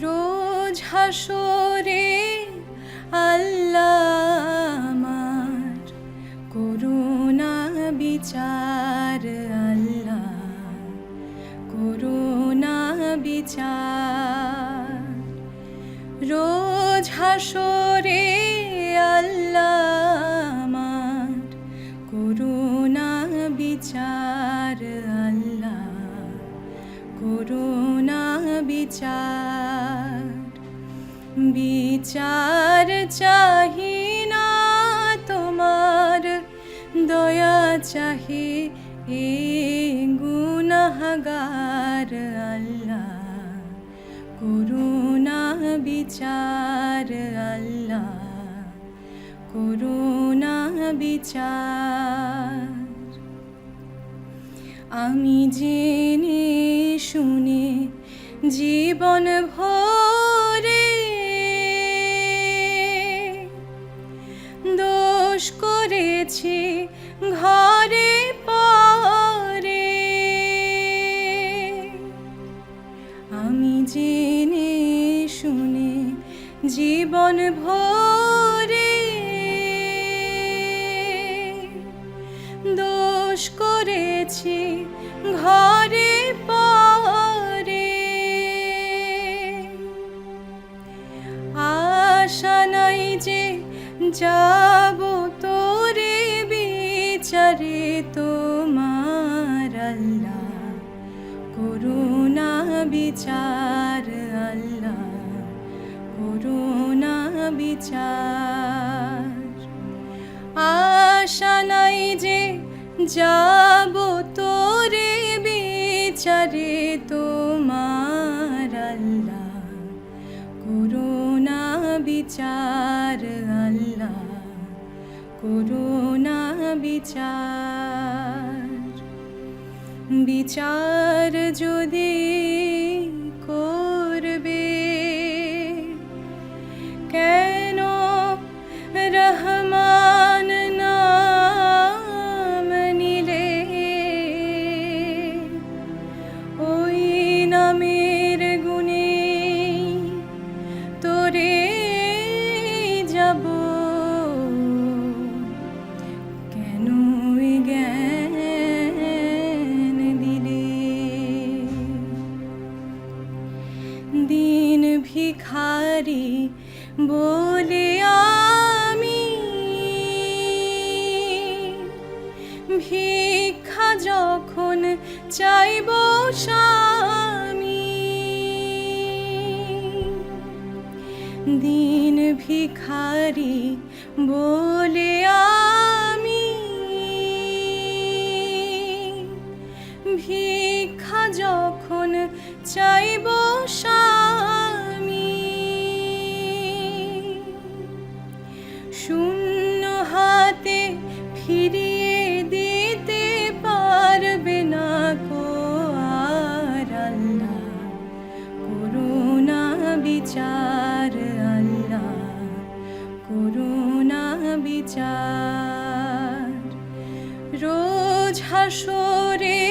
রোজ হাসরে আল্লাহ আমার করুণা বিচার, আল্লাহ করুণা বিচার। রোজ হাসরে আল্লাহ আমার করুণা বিচার, আল্লাহ করুণা বিচার। বিচার চাহি না তোমার, দয়া চাহি এ গুনাহগার আল্লাহ, করুণা বিচার আল্লাহ, করুণা বিচার। আমি জেনে শুনে জীবন ভরে করেছি ঘরে পরে। আমি জেনে শুনে জীবন ভরে দোষ করেছি ঘরে পরে। আশা নাই যে যাব তোমার আল্লাহ, করুণা বিচার আল্লাহ, করুণা বিচার। আশা নাই যে যাব তোরে বিচারে তোমার আল্লাহ, করুণা বিচার আল্লাহ। করুণা বিচার বিচার যদি ভিখারি, বলে আমি ভিক্ষা যখন চাইব স্বামী। দিন ভিখারি, বলে আমি ভিক্ষা যখন চাইব স্বামী। হাসরে